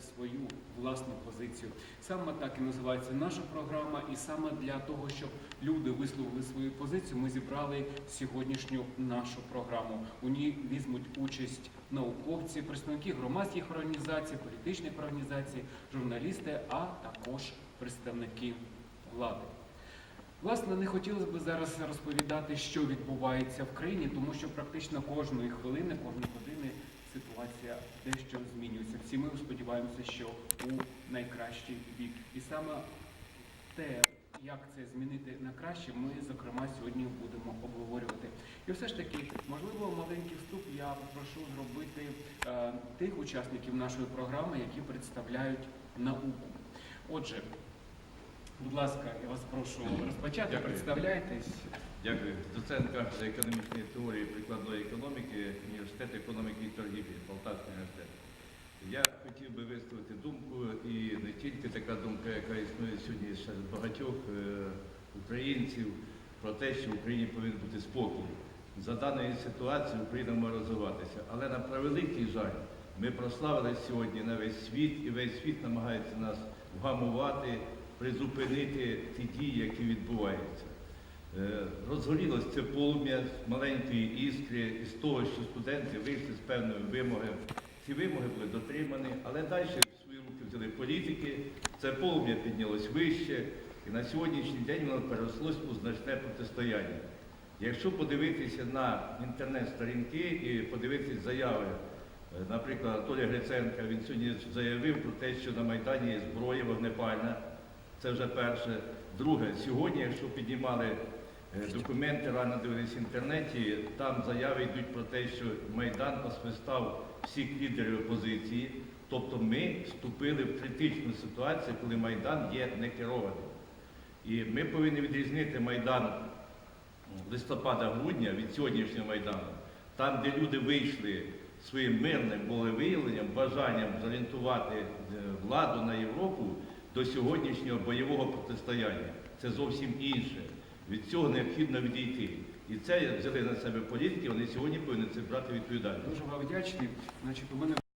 свою власну позицію. Саме так і називається наша програма, і саме для того, щоб люди висловили свою позицію, ми зібрали сьогоднішню нашу програму. У ній візьмуть участь науковці, представники громадських організацій, політичних організацій, журналісти, а також представники влади. Власне, не хотілося б зараз розповідати, що відбувається в країні, тому що практично кожної хвилини, кожної години ситуація дещо змінюється. Всі ми сподіваємося, що у найкращий бік. І саме те, як це змінити на краще, ми зокрема сьогодні будемо обговорювати. І все ж таки, можливо, маленький вступ я попрошу зробити е, тих учасників нашої програми, які представляють науку. Отже, будь ласка, я вас прошу розпочати. Дякую. Представляйтесь. Дякую. Доцентка з економічної теорії прикладної економіки університету економіки і торгівлі Полтавський університет. Я хотів би висловити думку, і не тільки така думка, яка існує сьогодні серед багатьох е, українців, про те, що в Україні повинен бути спокій. За даної ситуації Україна може розвиватися. Але на превеликий жаль, ми прославилися сьогодні на весь світ, і весь світ намагається нас вгамувати, призупинити ті дії, які відбуваються. Е, Розгорілося це полум'я з маленької іскри із того, що студенти вийшли з певними вимогами. Ці вимоги були дотримані, але далі в свої руки взяли політики, це полум'я піднялось вище, і на сьогоднішній день воно перерослось у значне протистояння. Якщо подивитися на інтернет-сторінки і подивитися заяви, е, наприклад, Анатолія Гриценка, він сьогодні заявив про те, що на Майдані є зброя вогнепальна. Це вже перше. Друге, сьогодні, якщо піднімали документи, рано дивились в інтернеті, там заяви йдуть про те, що Майдан посвистав всіх лідерів опозиції. Тобто ми вступили в критичну ситуацію, коли Майдан є некерованим. І ми повинні відрізнити Майдан листопада-грудня від сьогоднішнього Майдану, там, де люди вийшли своїм мирним волевиявленням, бажанням зорієнтувати е, владу на Європу до сьогоднішнього бойового протистояння. Це зовсім інше. Від цього необхідно відійти. І це взяли на себе політики, вони сьогодні повинні це брати відповідальність. Дуже вам вдячний. Значить, у мене